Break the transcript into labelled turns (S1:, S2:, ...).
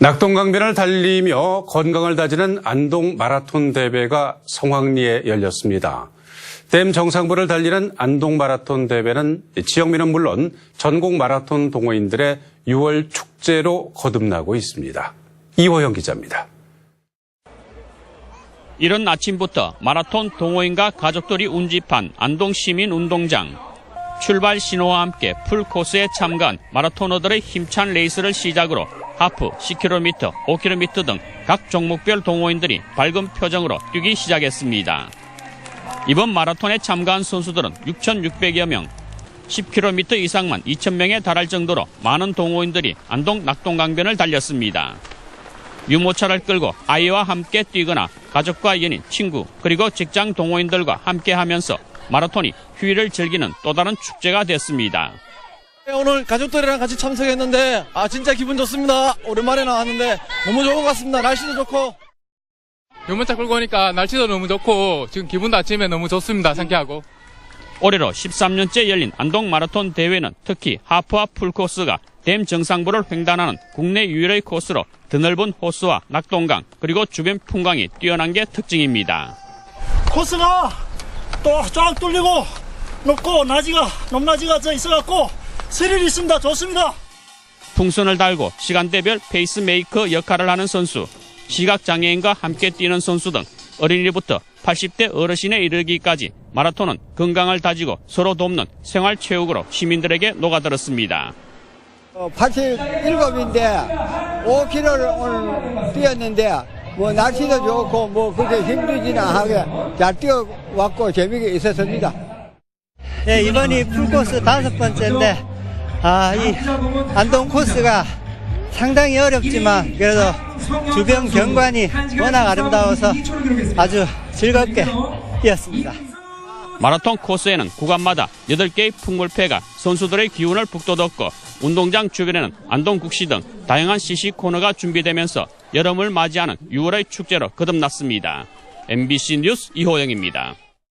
S1: 낙동강변을 달리며 건강을 다지는 안동 마라톤 대회가 성황리에 열렸습니다. 댐 정상부를 달리는 안동 마라톤 대회는 지역민은 물론 전국 마라톤 동호인들의 6월 축제로 거듭나고 있습니다. 이호영 기자입니다.
S2: 이른 아침부터 마라톤 동호인과 가족들이 운집한 안동 시민 운동장. 출발 신호와 함께 풀코스에 참가한 마라토너들의 힘찬 레이스를 시작으로 하프, 10km, 5km 등 각 종목별 동호인들이 밝은 표정으로 뛰기 시작했습니다. 이번 마라톤에 참가한 선수들은 6,600여 명, 10km 이상만 2,000명에 달할 정도로 많은 동호인들이 안동 낙동강변을 달렸습니다. 유모차를 끌고 아이와 함께 뛰거나 가족과 연인, 친구, 그리고 직장 동호인들과 함께 하면서 마라톤이 휴일을 즐기는 또 다른 축제가 됐습니다.
S3: 네, 오늘 가족들이랑 같이 참석했는데 아 진짜 기분 좋습니다. 오랜만에 나왔는데 너무 좋은 것 같습니다. 날씨도 좋고
S4: 유모차 끌고 오니까 날씨도 너무 좋고 지금 기분도 아침에 너무 좋습니다. 상쾌하고.
S2: 올해로 13년째 열린 안동 마라톤 대회는 특히 하프와 풀코스가 댐 정상부를 횡단하는 국내 유일의 코스로 드넓은 호수와 낙동강 그리고 주변 풍광이 뛰어난 게 특징입니다.
S5: 코스가 또 쫙 뚫리고 높고 나지가 높낮이가 져 있어갖고 스릴 있습니다. 좋습니다.
S2: 풍선을 달고 시간대별 페이스메이커 역할을 하는 선수, 시각장애인과 함께 뛰는 선수 등 어린이부터 80대 어르신에 이르기까지 마라톤은 건강을 다지고 서로 돕는 생활체육으로 시민들에게 녹아들었습니다.
S6: 87인데 5km를 오늘 뛰었는데 뭐 날씨도 좋고 뭐 그렇게 힘들지는 않게 잘 뛰어왔고 재미가 있었습니다.
S7: 네, 이번이 풀코스 다섯 번째인데, 아, 이 안동 코스가 상당히 어렵지만, 그래도 주변 경관이 워낙 아름다워서 아주 즐겁게 뛰었습니다.
S2: 마라톤 코스에는 구간마다 8개의 풍물패가 선수들의 기운을 북돋웠고 운동장 주변에는 안동국시 등 다양한 시시 코너가 준비되면서 여름을 맞이하는 6월의 축제로 거듭났습니다. MBC 뉴스 이호영입니다.